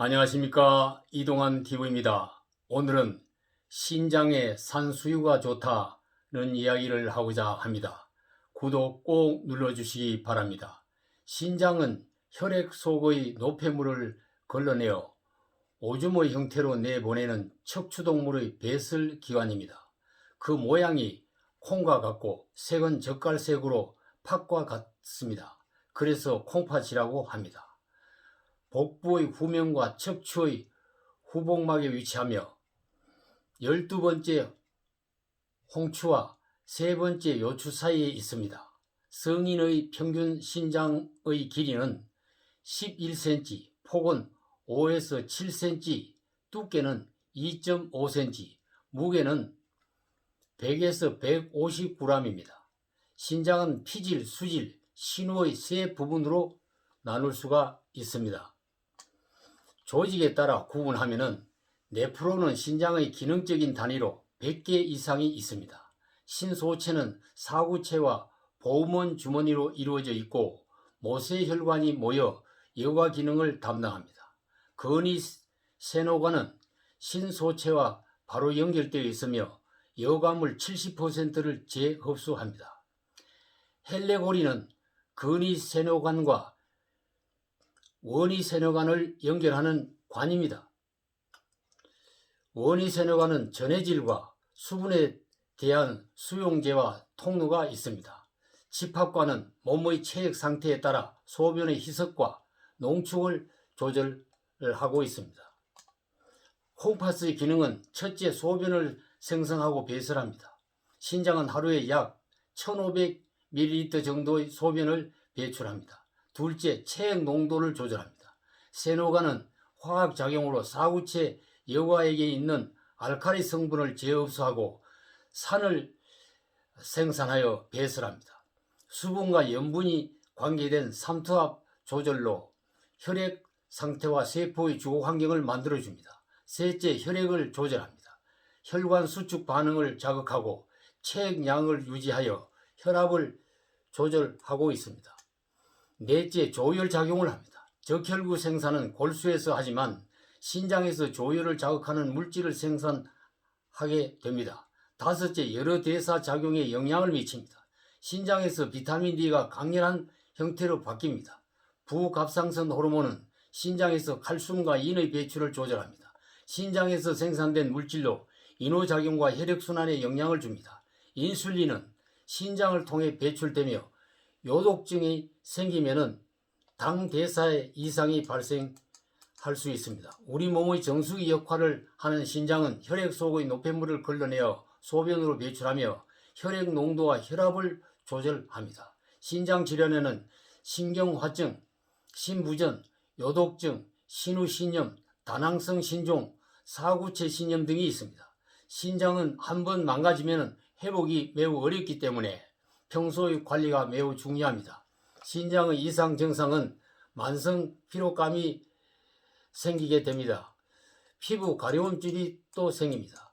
안녕하십니까 이동환 TV입니다. 오늘은 신장의 산수유가 좋다는 이야기를 하고자 합니다. 구독 꼭 눌러주시기 바랍니다. 신장은 혈액 속의 노폐물을 걸러내어 오줌의 형태로 내보내는 척추동물의 배설 기관입니다. 그 모양이 콩과 같고 색은 젓갈색으로 팥과 같습니다. 그래서 콩팥이라고 합니다. 복부의 후면과 척추의 후복막에 위치하며 열두 번째 홍추와 세 번째 요추 사이에 있습니다. 성인의 평균 신장의 길이는 11cm, 폭은 5에서 7cm, 두께는 2.5cm, 무게는 100에서 150g입니다. 신장은 피질, 수질, 신호의 세 부분으로 나눌 수가 있습니다. 조직에 따라 구분하면은 네프로는 신장의 기능적인 단위로 100개 이상이 있습니다. 신소체는 사구체와 보음원 주머니로 이루어져 있고 모세혈관이 모여 여과 기능을 담당합니다. 근위 세노관은 신소체와 바로 연결되어 있으며 여과물 70%를 재흡수합니다. 헬레고리는 근위 세노관과 원위 세노관을 연결하는 관입니다. 원위 세노관은 전해질과 수분에 대한 수용제와 통로가 있습니다. 집합관은 몸의 체액 상태에 따라 소변의 희석과 농축을 조절하고 있습니다. 콩팥의 기능은 첫째 소변을 생성하고 배설합니다. 신장은 하루에 약 1500ml 정도의 소변을 배출합니다. 둘째, 체액 농도를 조절합니다. 세노가는 화학작용으로 사구체 여과액에 있는 알칼리 성분을 재흡수하고 산을 생산하여 배설합니다. 수분과 염분이 관계된 삼투압 조절로 혈액 상태와 세포의 주거 환경을 만들어줍니다. 셋째, 혈액을 조절합니다. 혈관 수축 반응을 자극하고 체액량을 유지하여 혈압을 조절하고 있습니다. 넷째, 조혈 작용을 합니다. 적혈구 생산은 골수에서 하지만 신장에서 조혈을 자극하는 물질을 생산하게 됩니다. 다섯째, 여러 대사 작용에 영향을 미칩니다. 신장에서 비타민 D가 강렬한 형태로 바뀝니다. 부갑상선 호르몬은 신장에서 칼슘과 인의 배출을 조절합니다. 신장에서 생산된 물질로 인호작용과 혈액순환에 영향을 줍니다. 인슐린은 신장을 통해 배출되며 요독증이 생기면은 당 대사에 이상이 발생할 수 있습니다. 우리 몸의 정수기 역할을 하는 신장은 혈액 속의 노폐물을 걸러내어 소변으로 배출하며 혈액 농도와 혈압을 조절합니다. 신장 질환에는 신경화증, 신부전, 요독증, 신우신염, 다낭성 신종, 사구체 신염 등이 있습니다. 신장은 한 번 망가지면 회복이 매우 어렵기 때문에 평소의 관리가 매우 중요합니다. 신장의 이상 증상은 만성 피로감이 생기게 됩니다. 피부 가려움질이 또 생깁니다.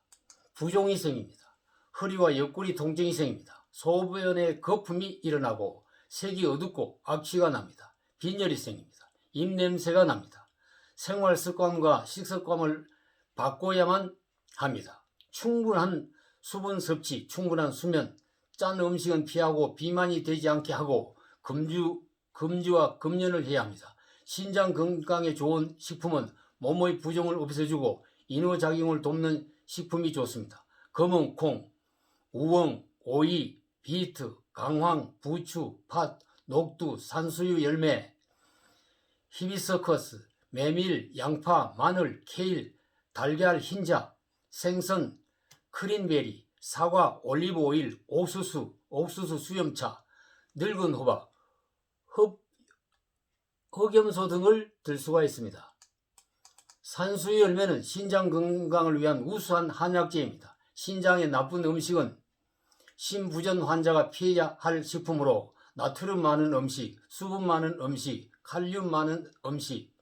부종이 생깁니다. 허리와 옆구리 통증이 생깁니다. 소변에 거품이 일어나고 색이 어둡고 악취가 납니다. 빈혈이 생깁니다. 입냄새가 납니다. 생활 습관과 식습관을 바꿔야만 합니다. 충분한 수분 섭취, 충분한 수면, 짠 음식은 피하고 비만이 되지 않게 하고 금주, 금주와 금연을 해야 합니다. 신장 건강에 좋은 식품은 몸의 부종을 없애주고 인후작용을 돕는 식품이 좋습니다. 검은 콩, 우엉, 오이, 비트, 강황, 부추, 팥, 녹두, 산수유 열매, 히비스커스, 메밀, 양파, 마늘, 케일, 달걀, 흰자, 생선, 크린베리, 사과, 올리브 오일, 옥수수, 옥수수 수염차, 늙은 호박, 흡, 흑염소 등을 들 수가 있습니다. 산수유 열매는 신장 건강을 위한 우수한 한약재입니다. 신장에 나쁜 음식은 신부전 환자가 피해야 할 식품으로 나트륨 많은 음식, 수분 많은 음식, 칼륨 많은 음식,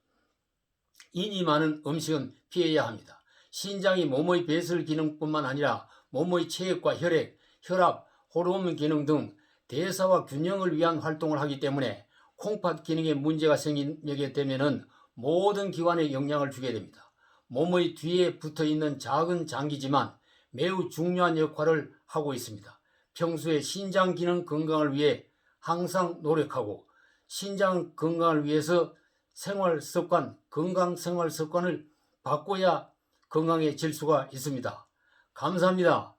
인이 많은 음식은 피해야 합니다. 신장이 몸의 배설 기능뿐만 아니라 몸의 체액과 혈액, 혈압, 호르몬 기능 등 대사와 균형을 위한 활동을 하기 때문에 콩팥 기능에 문제가 생기게 되면은 모든 기관에 영향을 주게 됩니다. 몸의 뒤에 붙어 있는 작은 장기지만 매우 중요한 역할을 하고 있습니다. 평소에 신장 기능 건강을 위해 항상 노력하고 신장 건강을 위해서 생활 습관, 건강 생활 습관을 바꿔야 건강해질 수가 있습니다. 감사합니다.